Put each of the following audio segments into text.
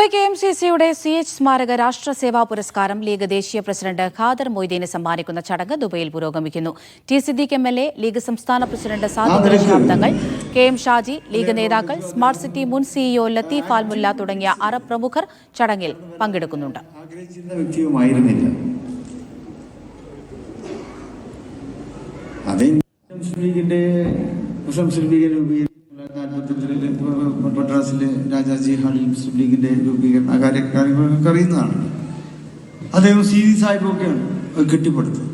Dubai K M C സിയുടെ C H സ്മാരക രാഷ്ട്ര സേവാ പുരസ്കാരം ലീഗ് ദേശീയ പ്രസിഡന്റ് ഖാദർ മൊയ്തീനെ സമ്മാനിക്കുന്ന ചടങ്ങ് ദുബൈയിൽ പുരോഗമിക്കുന്നു. T Siddique M L A League സംസ്ഥാന president Sadiq Nishab K M Shaji League നേതാക്കൾ സ്മാർട്ട് സിറ്റി മുൻ സിഇഒ ലത്തീഫ് ആൽമുല്ല തുടങ്ങിയ അറബ് പ്രമുഖർ ചടങ്ങിൽ പങ്കെടുക്കുന്നുണ്ട്. ആഗ്രഹിച്ചിരുന്ന വ്യക്തിയുമായിരുന്നില്ല. അത് മുസ്ലിം ലീഗിന്റെ മുസ്ലിം മദ്രാസിലെ രാജാജി ഹാളിൽ മുസ്ലിം ലീഗിന്റെ രൂപീകരണ കാര്യ കാര്യങ്ങളൊക്കെ അറിയുന്നതാണ് അദ്ദേഹം സി വി സാഹിബൊക്കെയാണ് കെട്ടിപ്പടുത്തത്.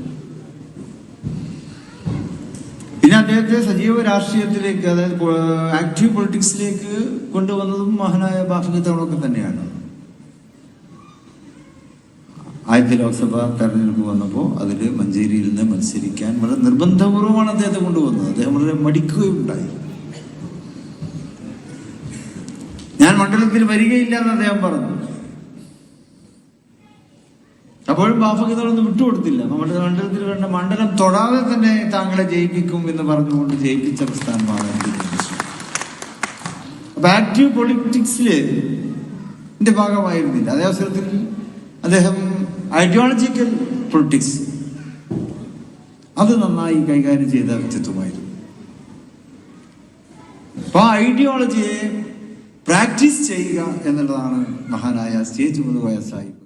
പിന്നെ അദ്ദേഹത്തെ സജീവ രാഷ്ട്രീയത്തിലേക്ക് അതായത് ആക്റ്റീവ് പൊളിറ്റിക്സിലേക്ക് കൊണ്ടുവന്നതും മഹാനായ ബാഫിക തവണൊക്കെ തന്നെയാണ്. ആദ്യത്തെ ലോക്സഭ തെരഞ്ഞെടുപ്പ് വന്നപ്പോൾ അതിൽ മഞ്ചേരിയിൽ നിന്ന് മത്സരിക്കാൻ വളരെ നിർബന്ധപൂർവമാണ് അദ്ദേഹത്തെ കൊണ്ടുവന്നത്. അദ്ദേഹം വളരെ മടിക്കുകയുണ്ടായി. ഞാൻ മണ്ഡലത്തിൽ വരികയില്ല എന്ന് അദ്ദേഹം പറഞ്ഞു. അപ്പോഴും ബാഫകിതകളൊന്നും വിട്ടുകൊടുത്തില്ല. നമ്മുടെ മണ്ഡലത്തിൽ വേണ്ട മണ്ഡലം തൊടാതെ തന്നെ താങ്കളെ ജയിപ്പിക്കും എന്ന് പറഞ്ഞുകൊണ്ട് ജയിപ്പിച്ച പ്രസ്ഥാനമാണ്. അപ്പൊ ആക്റ്റീവ് പൊളിറ്റിക്സിൽ ന്റെ ഭാഗമായിരുന്നില്ല. അതേ അവസരത്തിൽ അദ്ദേഹം ഐഡിയോളജിക്കൽ പൊളിറ്റിക്സ് അത് നന്നായി കൈകാര്യം ചെയ്ത വ്യക്തിത്വമായിരുന്നു. അപ്പൊ ആ ഐഡിയോളജിയെ പ്രാക്ടീസ് ചെയ്യുക എന്നുള്ളതാണ് മഹാനായ സ്റ്റേജ് മുതലായ സാഹിബ്